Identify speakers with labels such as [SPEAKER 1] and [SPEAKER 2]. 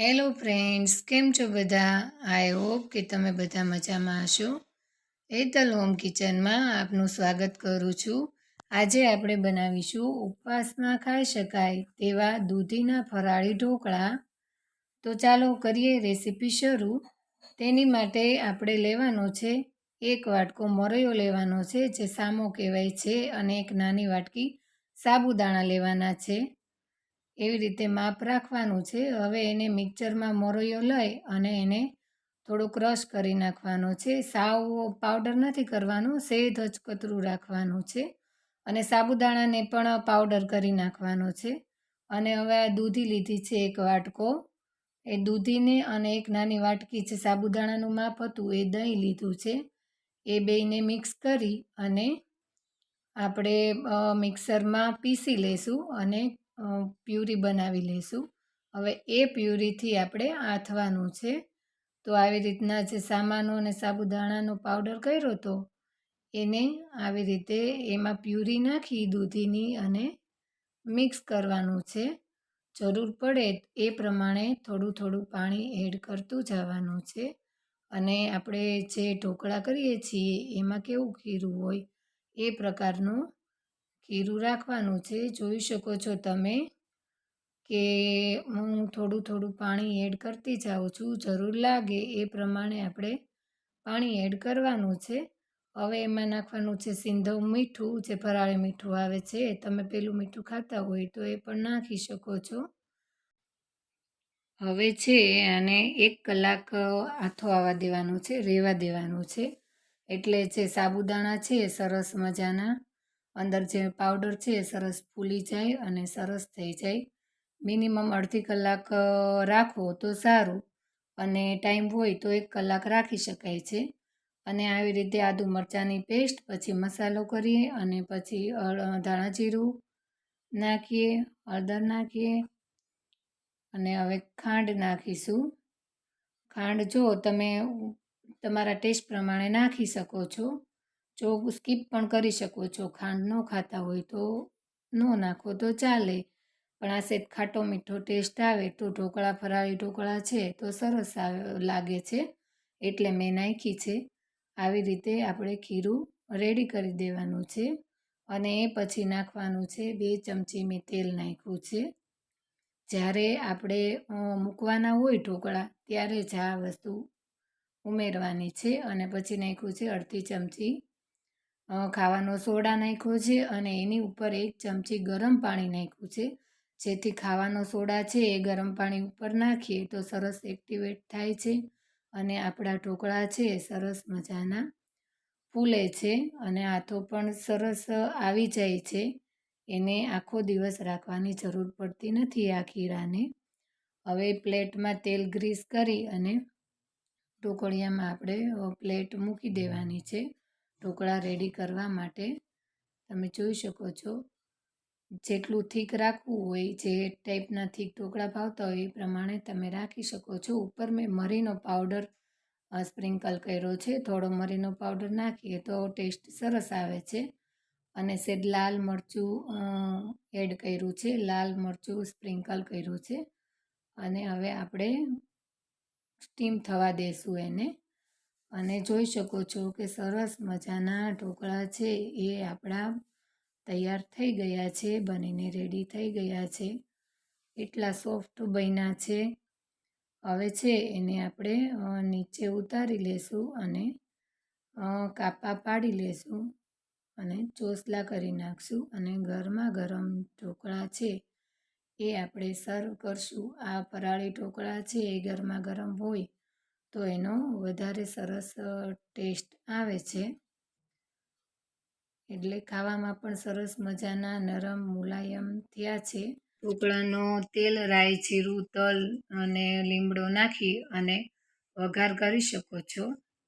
[SPEAKER 1] Hello friends કેમ છો બધા? આઈ હોપ કે તમે બધા મજામાં હશો. એતલ હોમ કિચનમાં આપનું સ્વાગત કરું છું. આજે આપણે બનાવીશું ઉપવાસમાં ખાઈ શકાય તેવા દૂધીના ફરાળી ઢોકળા. તો ચાલો કરીએ રેસીપી શરૂ. તેની માટે આપણે લેવાનો છે એક વાટકો મરયો લેવાનો છે, જે સામો કહેવાય છે, અને એક નાની વાટકી સાબુદાણા લેવાના છે. એવી રીતે માપ રાખવાનું છે. હવે એને મિક્સરમાં મોરૈયો લઈ અને એને થોડું ક્રશ કરી નાખવાનો છે. સાવ પાવડર નથી કરવાનો, સેજ કતરું રાખવાનું છે અને સાબુદાણાને પણ પાવડર કરી નાખવાનો છે. અને હવે આ દૂધી લીધી છે એક વાટકો. એ દૂધીને અને એક નાની વાટકી છે સાબુદાણાનું માપ હતું, એ દહીં લીધું છે. એ બેયને મિક્સ કરી અને આપણે મિક્સરમાં પીસી લઈશું અને પ્યુરી બનાવી લઈશું હવે એ પ્યુરીથી આપણે આથવાનું છે. તો આવી રીતના જે સામાનો અને સાબુદાણાનો પાવડર કર્યો હતો એને આવી રીતે એમાં પ્યુરી નાખી, દૂધીની અને મિક્સ કરવાનું છે. જરૂર પડે એ પ્રમાણે થોડું થોડું પાણી એડ કરતું જવાનું છે. અને આપણે જે ઢોકળા કરીએ છીએ એમાં કેવું ખીરું હોય એ પ્રકારનું ખીરું રાખવાનું છે. જોઈ શકો છો તમે કે હું થોડું થોડું પાણી એડ કરતી જાઉં છું. જરૂર લાગે એ પ્રમાણે આપણે પાણી એડ કરવાનું છે. હવે એમાં નાખવાનું છે સિંધવ મીઠું. જે ફરાળી મીઠું આવે છે તમે પેલું મીઠું ખાતા હોય તો એ પણ નાખી શકો છો. હવે છે અને એક કલાક આથો આવવા દેવાનું છે, રેવા દેવાનું છે. એટલે જે સાબુદાણા છે સરસ મજાના અંદર જે પાવડર છે એ સરસ ફૂલી જાય અને સરસ થઈ જાય. મિનિમમ અડધી કલાક રાખો તો સારું અને ટાઈમ હોય તો એક કલાક રાખી શકાય છે. અને આવી રીતે આદુ મરચાંની પેસ્ટ પછી મસાલો કરીએ અને પછી ધાણા જીરું નાખીએ, હળદર નાખીએ અને હવે ખાંડ નાખીશું. ખાંડ જો તમે તમારા ટેસ્ટ પ્રમાણે નાખી શકો છો. જો સ્કીપ પણ કરી શકો છો ખાંડ ન ખાતા હોય તો ન નાખો, તો ચાલે. પણ આ સેજ ખાટો મીઠો ટેસ્ટ આવે, તો ઢોકળા ફરાળી ઢોકળા છે, તો સરસ લાગે છે. એટલે મેં નાખી છે. આવી રીતે આપણે ખીરું રેડી કરી દેવાનું છે અને એ પછી નાખવાનું છે બે ચમચી મેં તેલ નાખ્યું છે. જ્યારે આપણે મૂકવાના હોય ઢોકળા, ત્યારે જ આ વસ્તુ ઉમેરવાની છે અને પછી નાખ્યું છે અડધી ચમચી ખાવાનો સોડા નાખ્યો છે અને એની ઉપર એક ચમચી ગરમ પાણી નાખ્યું છે. જેથી ખાવાનો સોડા છે એ ગરમ પાણી ઉપર નાખીએ તો સરસ એક્ટિવેટ થાય છે અને આપણા ઢોકળા છે સરસ મજાના ફૂલે છે અને હાથો પણ સરસ આવી જાય છે. એને આખો દિવસ રાખવાની જરૂર પડતી નથી આ ખીરાને. હવે પ્લેટમાં તેલ ગ્રીસ કરી અને ઢોકળિયામાં આપણે પ્લેટ મૂકી દેવાની છે. ઢોકળા રેડી કરવા માટે તમે જોઈ શકો છો. જેટલું થીક રાખવું હોય, જે ટાઈપના થીક ઢોકળા ભાવતા હોય, એ પ્રમાણે તમે રાખી શકો છો. ઉપર મેં મરીનો પાવડર સ્પ્રિંકલ કર્યો છે. થોડો મરીનો પાવડર નાખીએ તો ટેસ્ટ સરસ આવે છે. અને સેજ લાલ મરચું એડ કર્યું છે. લાલ મરચું સ્પ્રિંકલ કર્યું છે. અને હવે આપણે સ્ટીમ થવા દેશું એને. અને જોઈ શકો છો કે સરસ મજાના ઢોકળા છે. એ આપણા તૈયાર થઈ ગયા છે, બનીને રેડી થઈ ગયા છે. એટલા સોફ્ટ બન્યા છે. હવે છે એને આપણે નીચે ઉતારી લેશું અને કાપા પાડી લેશું અને ચોસલા કરી નાખશું અને ગરમા ગરમ ઢોકળા છે એ આપણે સર્વ કરશું. આ પરાળી ઢોકળા છે એ ગરમા ગરમ હોય તો એનો વધારે સરસ ટેસ્ટ આવે છે. એટલે ખાવામાં પણ સરસ મજાના નરમ મુલાયમ થયા છે. ઢોકળાનો તેલ, રાઈ, જીરું, તલ અને લીમડો નાખી અને વઘાર કરી શકો છો.